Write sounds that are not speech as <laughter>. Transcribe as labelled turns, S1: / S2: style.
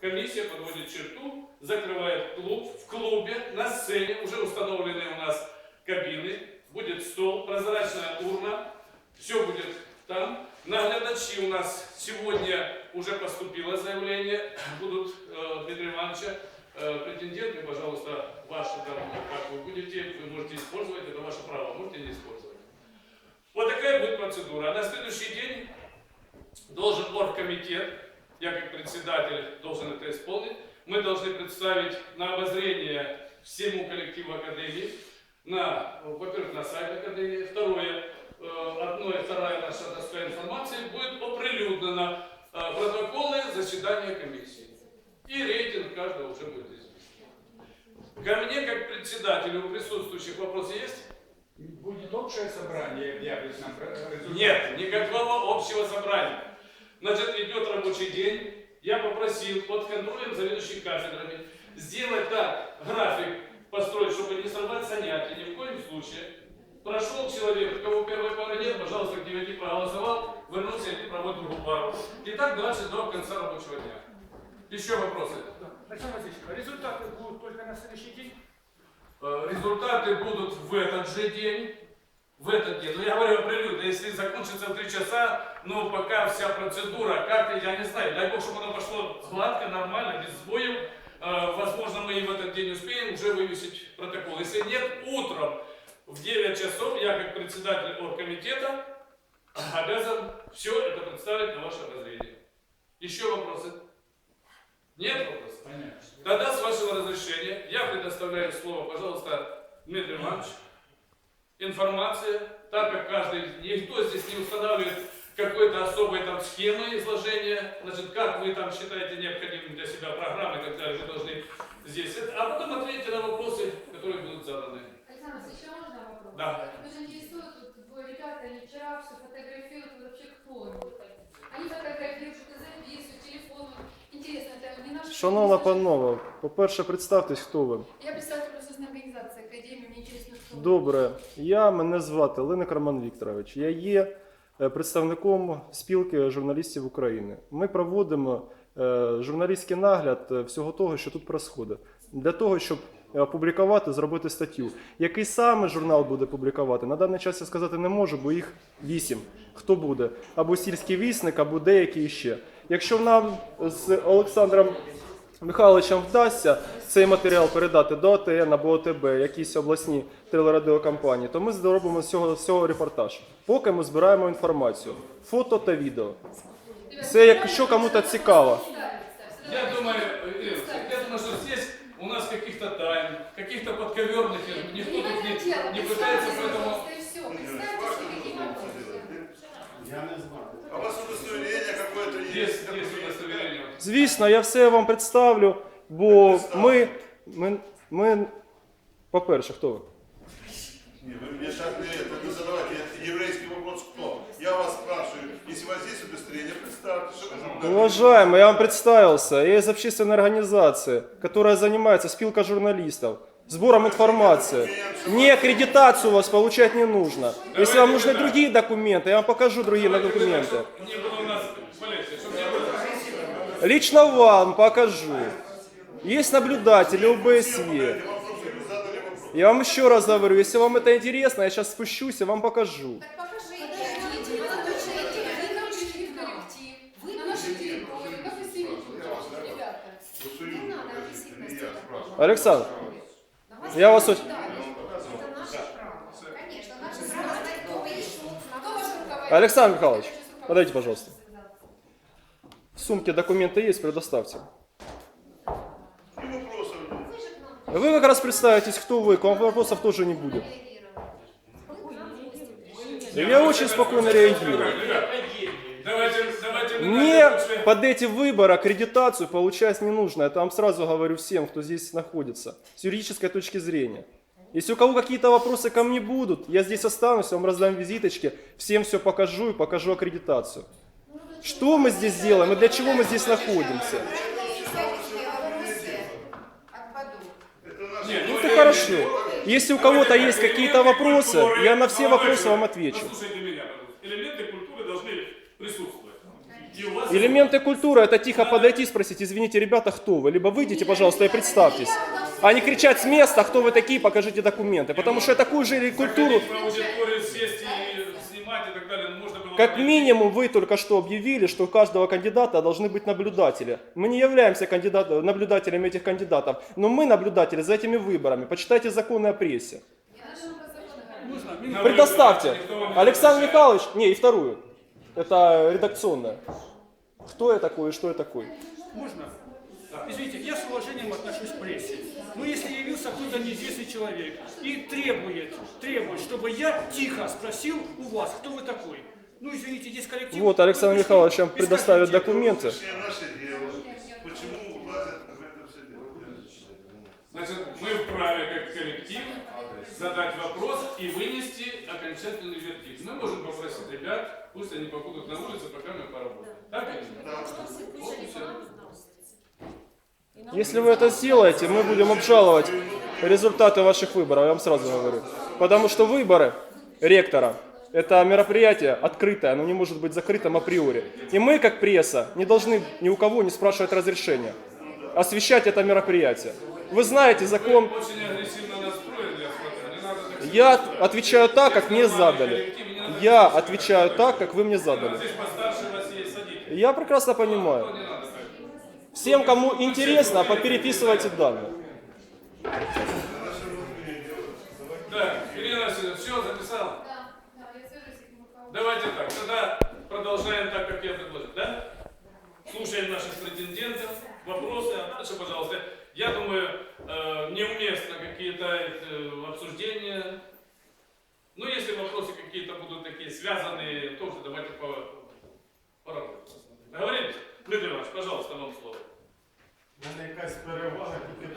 S1: комиссия подводит черту, закрывает клуб. В клубе на сцене уже установлены у нас кабины, будет стол, прозрачная урна, все будет там. Наглядачи у нас сегодня уже поступило заявление, <clears throat> будут э, Дмитрия Ивановича, э, претенденты, пожалуйста, ваши там, как вы будете, вы можете использовать, это ваше право, можете не использовать. Вот такая будет процедура. А на следующий день должен оргкомитет, я как председатель должен это исполнить, мы должны представить на обозрение всему коллективу Академии, на, во-первых, на сайт Академии, второе, э, одно и вторая наша доска информации будет оприлюднена э, протоколы заседания комиссии. И рейтинг каждого уже будет известен. Ко мне, как председателю присутствующих вопросы есть?
S2: Будет общее собрание объявить нам результаты?
S1: Нет, никакого общего собрания. Значит, идет рабочий день. Я попросил под контролем заведующих кафедрами сделать так, график построить, чтобы не сорвать занятия, ни в коем случае. Прошел человек, у кого первой пары нет, пожалуйста, к 9 проголосовал, вернулся и проводит другую пару. И так дальше до конца рабочего дня. Еще вопросы?
S2: Александр Васильевич, результаты будут только на следующий день?
S1: Э, Результаты будут в этот же день. В этот день. Ну, я говорю прелюдно, если закончится в 3 часа, ну, пока вся процедура, как-то, я не знаю, дай бог, чтобы оно пошло гладко, нормально, без сбоев. Э, Возможно, мы и в этот день успеем уже вывесить протокол. Если нет, утром в 9 часов я, как председатель оргкомитета, обязан все это представить на ваше обозрение. Еще вопросы? Нет вопросов?
S2: Понятно.
S1: Тогда, с вашего разрешения, я предоставляю слово, пожалуйста, Дмитрий Иванович. Информация, так как каждый, никто здесь не устанавливает какой-то особой там схемы изложения, значит, как вы там считаете необходимым для себя программы и так далее, вы должны здесь, это, а потом ответьте на вопросы, которые будут заданы.
S3: Александр Васильевич, еще можно вопрос?
S1: Да.
S3: Вы же интересуют, тут двое ребята, они вчера все фотографируют, вы вообще кто они? Они фотографируют, что-то записывают, телефон. Интересно, это не наши...
S4: Шановна панова, по-перше, представтесь, хто ви. Добре, я мене звати Линик Роман Вікторович. Я є е, представником спілки журналістів України. Ми проводимо е, журналістський нагляд е, всього того, що тут происходить. Для того, щоб опублікувати, зробити статтю. Який саме журнал буде публікувати? На даний час я сказати не можу, бо їх вісім. Хто буде? Або сільський вісник, або деякі ще. Якщо нам з Олександром Михайловичем вдасться цей матеріал передати до АТН або ОТБ, якісь обласні телерадіокомпанії, то ми зробимо з цього, з цього репортаж. Поки ми збираємо інформацію, фото та відео. Це якщо кому-то цікаво.
S1: Я думаю, э, Ирина, я думаю, что здесь у нас каких-то тайн, каких-то подковерных, никто тут не, не пытается,
S4: Звісно, я все вам представлю, бо ми, ми, ми по-перше, хто ви?
S5: Не, вы мне сейчас не это, вы задавайте еврейский вопрос кто? Я вас спрашиваю, если у вас есть удостоверение, представьте, что вы
S4: Уважаемый, я вам представился. Я из общественной организации, которая занимается спилка журналистов, сбором информации. Не аккредитацию у вас получать не нужно. Если вам нужны другие документы, я вам покажу другие документы.
S1: Не было у нас полиции, чтобы не было...
S4: Лично вам покажу. Есть наблюдатели ОБСЕ. Я вам еще раз говорю, если вам это интересно, я сейчас спущусь и вам покажу. Александр,
S6: Давайте
S4: Я вас? Александр Михайлович, подойдите, пожалуйста. В сумке документы есть, предоставьте.
S6: Вы
S4: как раз представитесь, кто вы, к вам вопросов тоже не будет. Я очень спокойно реагирую. Мне под эти выборы аккредитацию получать не нужно. Это вам сразу говорю всем, кто здесь находится. С юридической точки зрения. Если у кого какие-то вопросы ко мне будут, я здесь останусь, я вам раздам визиточки, всем все покажу и покажу аккредитацию. Что мы здесь делаем и для чего мы здесь находимся? Ну это хорошо. Если у кого-то есть какие-то вопросы, я на все вопросы вам отвечу.
S1: Элементы культуры должны присутствовать.
S4: Элементы культуры это тихо подойти и спросить, извините, ребята, кто вы? Либо выйдите, пожалуйста, и представьтесь. А не кричать с места, кто вы такие, покажите документы. Потому что такую же культуру,
S1: Заходить в аудиторию, сесть и снимать и так далее, ну, можно было
S4: как минимум, вы только что объявили, что у каждого кандидата должны быть наблюдатели. Мы не являемся кандидат, наблюдателями этих кандидатов, но мы наблюдатели за этими выборами. Почитайте законы о прессе. Предоставьте. Александр. Михайлович, не, и вторую. Это редакционная. Кто я такой и что я такой?
S2: Можно? Извините, я с уважением отношусь к прессе. Но если явился какой-то неизвестный человек и требует, требует, чтобы я тихо спросил у вас, кто вы такой. Ну, извините, здесь коллектив...
S4: Вот, Александр Михайлович вам предоставит документы.
S5: Это не наше дело. Почему влазят в это все дело?
S1: Значит, мы вправе как коллектив задать вопрос и вынести окончательный вердикт. Мы можем попросить ребят, пусть они побудут на улице, пока мы поработаем. Так или нет?
S4: Если вы это сделаете, мы будем обжаловать результаты ваших выборов, я вам сразу говорю. Потому что выборы ректора – это мероприятие открытое, оно не может быть закрытым априори. И мы, как пресса, не должны ни у кого не спрашивать разрешения освещать это мероприятие. Вы знаете закон,
S1: я
S4: отвечаю так, как мне задали. Я отвечаю так, как вы мне задали. Я прекрасно понимаю. Всем, кому интересно, попереписывайте данные.
S1: Так, Ирина Васильевна, все, записал?
S3: Да, да, я свяжусь с этим руководством.
S1: Давайте так, тогда продолжаем так, как я предложил, да? Слушаем наших претендентов, вопросы, а дальше, пожалуйста. Я думаю, э, неуместно какие-то э, обсуждения. Ну, если вопросы какие-то будут такие связанные, то уже давайте по, поработаем. Договорились? Дмитрий Иванович, пожалуйста, вам слово.
S7: У мене якась перевага тільки